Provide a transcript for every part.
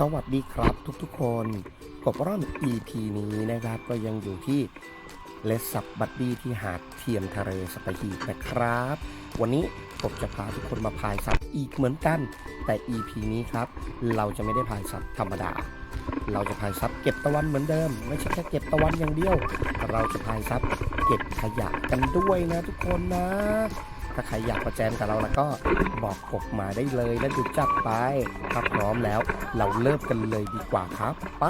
สวัสดีครับทุกๆคนกบร่อน EP นี้นะครับ ก็ยังอยู่ที่เลสซับบัดดี้ที่หาดเทียมทะเลสตหีบนะครับ วันนี้ผมจะพาทุกคนมาพายซับอีกเหมือนกัน แต่ EP นี้ครับ เราจะไม่ได้พายซับธรรมดา เราจะพายซับเก็บตะวันเหมือนเดิม ไม่ใช่แค่เก็บตะวันอย่างเดียว เราจะพายซับเก็บขยะกันด้วยนะทุกคนนะ ถ้าใครอยากประแจมกับเราแล้วก็บอกกบมาได้เลยแล้วดูจัดไป ถ้าพร้อมแล้ว เราเริ่มกันเลยดีกว่าครับ ไป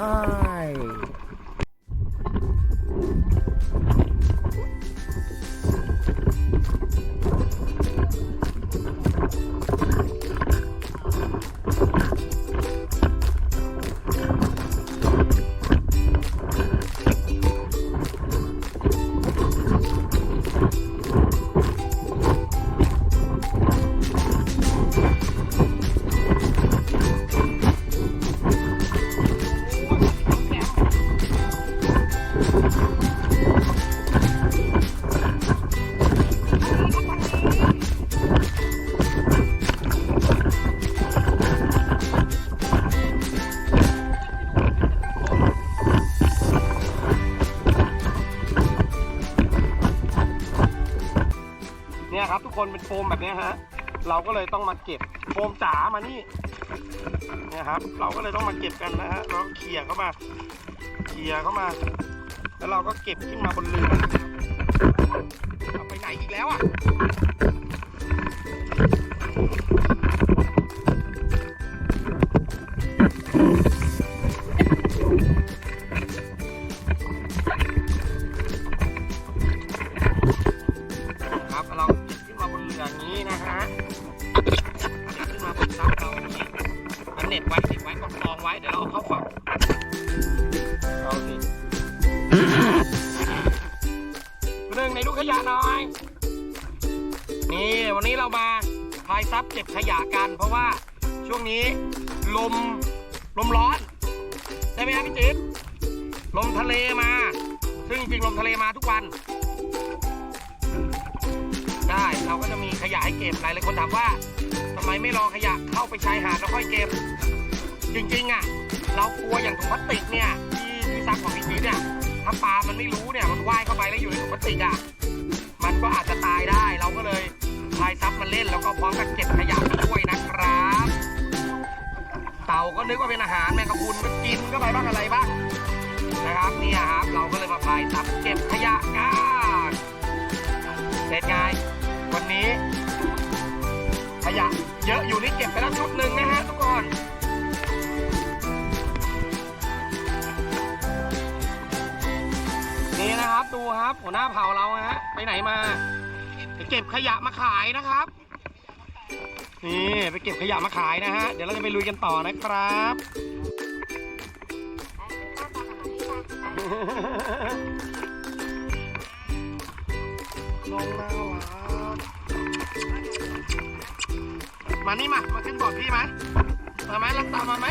เนี่ยครับทุกคนเป็นโฟมแบบนี้ฮะ เราก็เลยต้องมาเก็บโฟมจ๋ามานี่เนี่ยครับ เราก็เลยต้องมาเก็บกันนะฮะเราเขี่ยเข้ามาเขี่ยเข้ามา แล้วเราก็เก็บขึ้นมาบนเรือเอาไปไหนอีกแล้วอะ วันนี้เรามาพายซับเก็บขยะกัน เพราะว่าช่วงนี้ลมลมร้อนใช่ไหมครับพี่จิ๊บลมทะเลมา ซึ่งจริงลมทะเลมาทุกวันได้เราก็จะมีขยะให้เก็บหลายหลายคนถามว่าทำไมไม่รอขยะเข้าไปชายหาดแล้วค่อยเก็บ จริงๆอะเรากลัวอย่างถุงพลาสติกเนี่ยที่ที่ซักของพี่จีดเนี่ยถ้าปลามันไม่รู้เนี่ยมันว่ายเข้าไปแล้วอยู่ในถุงพลาสติกอะมันก็อาจจะตายได้เราก็เลย พายซับมันเล่นแล้วก็พร้อมกับเก็บขยะไปด้วยนะครับ เต่าก็นึกว่าเป็นอาหารแมงกะพรุนก็กินก็ไปบ้างอะไรบ้างนะครับเนี่ยครับเราก็เลยมาพายซับเก็บขยะกันเป็นไงวันนี้ ขยะเยอะอยู่นี่เก็บไปแล้วชุดหนึ่งนะฮะทุกคนนี่นะครับดูครับหัวหน้าเผ่าเราฮะไปไหนมา ไปเก็บขยะมาขายนะครับ นี่ไปเก็บขยะมาขายนะฮะ เดี๋ยวเราจะไปลุยกันต่อนะครับ น้องน่ารักมานี่มา มาขึ้นบอร์ดพี่ไหมมาไหมรับตามมาไหม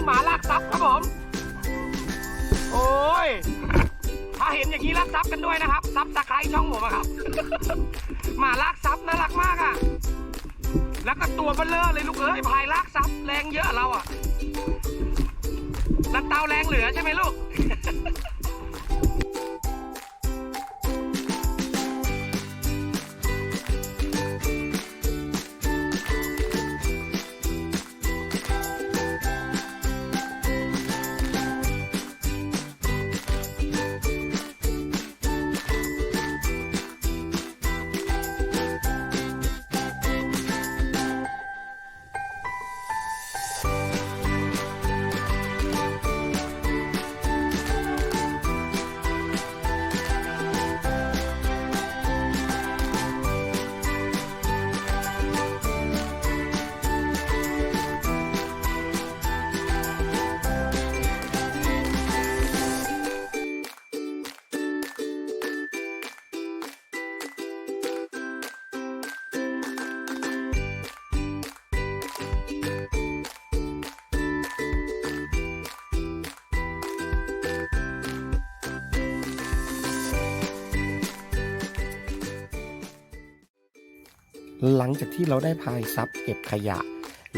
นี้หมาลากซับครับผม โอ้ย ถ้าเห็นอย่างนี้ลากซับกันด้วยนะครับ ซับตะไคร้ช่องผมอะครับ หมาลากซับน่ารักมากอะแล้วก็ตัวเบลเลอร์เลยลูกเอ้ยพายลากซับแรงเยอะเราอะลันเตาแรงเหลือใช่ไหมลูก หลังจากที่เราได้พายซับเก็บขยะ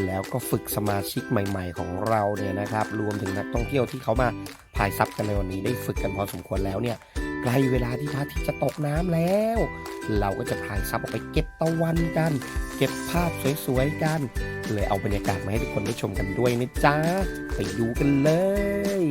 แล้วก็ฝึกสมาชิกใหม่ ๆ ของเราเนี่ยนะครับ รวมถึงนักท่องเที่ยวที่เขามาพายซับกันในวันนี้ได้ฝึกกันพอสมควรแล้วเนี่ยใกล้เวลาที่พระอาทิตย์จะตกน้ำแล้ว เราก็จะพายซับออกไปเก็บตะวันกัน เก็บภาพสวยๆกัน เลยเอาบรรยากาศมาให้ทุกคนได้ชมกันด้วยนะจ๊ะไปดูกันเลย